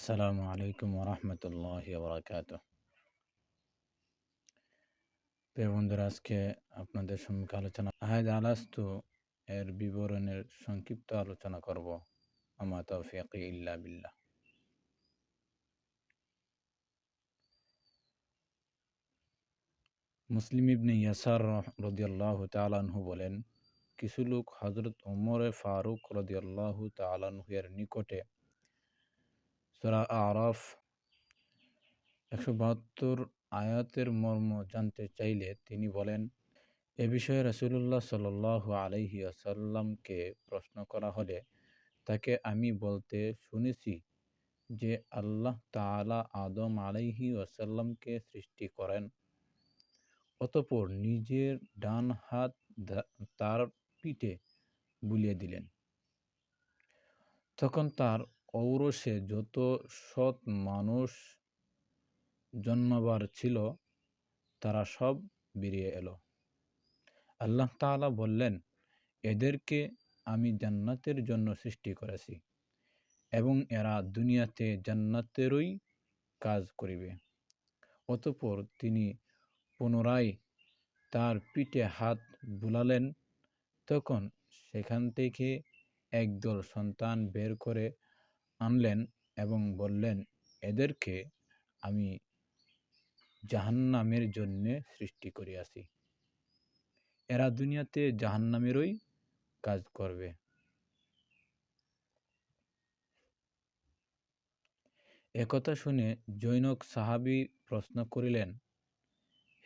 আসসালামু আলাইকুম ওরহমতুল্লাহ বরাকাত প্রিয় বন্ধুরা, আজকে আপনাদের সম্মুখে আলোচনা আহাদ আলাস্তু এর বিবরণের সংক্ষিপ্ত আলোচনা করব। আমা তৌফিক ইল্লা বিল্লাহ। মুসলিম ইবনে ইয়াসার রদিয়াল্লাহ তালানহু বলেন, কিছু লোক হজরত ওমরে ফারুক রদিয়াল্লাহ তালানহু এর নিকটে সুরা আরফ একশো বাহাত্তর আয়াতের মর্ম জানতে চাইলে তিনি বলেন, এ বিষয়ে রসুল্লাহ সাল আলহি আসাল্লামকে প্রশ্ন করা হলে তাকে আমি বলতে শুনেছি যে আল্লাহ তালা আদম আলাইহি আসাল্লামকে সৃষ্টি করেন। অতপর নিজের ডান হাত তার পিঠে বুলিয়ে দিলেন। তখন তার ঔরসে যত সৎ মানুষ জন্মাবার ছিল, তারা সব বেরিয়ে এলো। আল্লাহ তাআলা বললেন, এদেরকে আমি জান্নাতের জন্য সৃষ্টি করেছি এবং এরা দুনিয়াতে জান্নাতেরই কাজ করিবে। অতপর তিনি পুনরায় তার পিঠে হাত বুলালেন। তখন সেখান থেকে একদল সন্তান বের করে আনলেন এবং বললেন, এদেরকে আমি জাহান্নামের জন্যে সৃষ্টি করিয়াছি। এরা দুনিয়াতে জাহান্নামেরই কাজ করবে। একথা শুনে জৈনক সাহাবি প্রশ্ন করিলেন,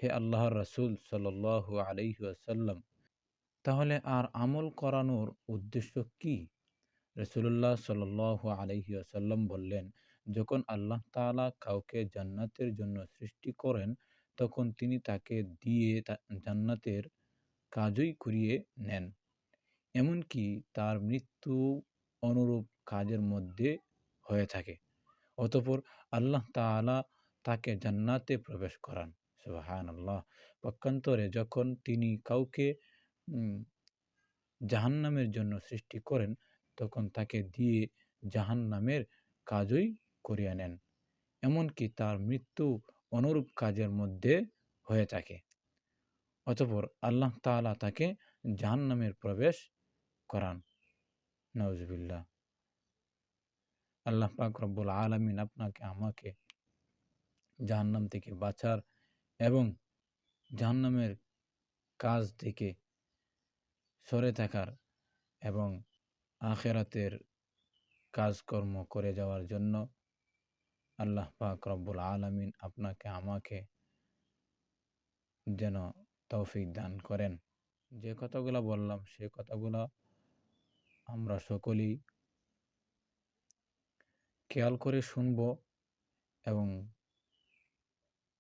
হে আল্লাহর রসুল সাল আলহি তাহলে আর আমল করানোর উদ্দেশ্য কি? রসুল্লাহ সাল আলহি আসাল্লাম বললেন, যখন আল্লাহ তালা কাউকে জান্নাতের জন্য সৃষ্টি করেন, তখন তিনি তাকে দিয়ে জান্নাতের কাজই করিয়ে নেন। এমনকি তার মৃত্যু অনুরূপ কাজের মধ্যে হয়ে থাকে। অতপর আল্লাহ তালা তাকে জান্নাতে প্রবেশ করান। সুবাহান আল্লাহ পক্ষান্তরে যখন তিনি কাউকে জাহান্নামের জন্য সৃষ্টি করেন তখন তাকে দিয়ে জাহান্নামের কাজই করিয়া নেন। এমনকি তার মৃত্যু অনুরূপ কাজের মধ্যে হয়ে থাকে। অতপর আল্লাহ তালা তাকে জাহান্নামের প্রবেশ করান। নজবিল্লা আল্লাহ পাক রব্বুল আলমিন আপনাকে, আমাকে জাহান্নাম থেকে বাঁচার এবং জাহান্নামের কাজ থেকে সরে থাকার এবং আখেরাতের কাজকর্ম করে যাওয়ার জন্য আল্লাহ পাক রব্বুল আলমিন আপনাকে, আমাকে যেন তৌফিক দান করেন। যে কথাগুলো বললাম, সে কথাগুলো আমরা সকলেই খেয়াল করে শুনব এবং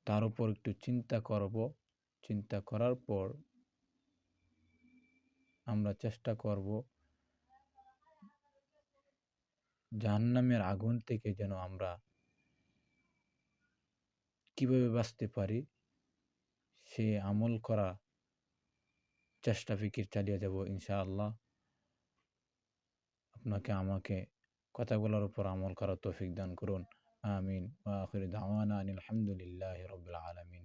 তার উপর একটু চিন্তা করব। চিন্তা করার পর আমরা চেষ্টা করব জাহান্নামের আগুন থেকে যেন আমরা কীভাবে বাঁচতে পারি, সে আমল করা চেষ্টা ফিকির চালিয়ে যাব ইনশাআল্লাহ। আপনাকে আমাকে কথাগুলোর উপর আমল করার তৌফিক দান করুন। আমিন। আখির দাওয়ানা আলহামদুলিল্লাহি রাব্বিল আলামিন।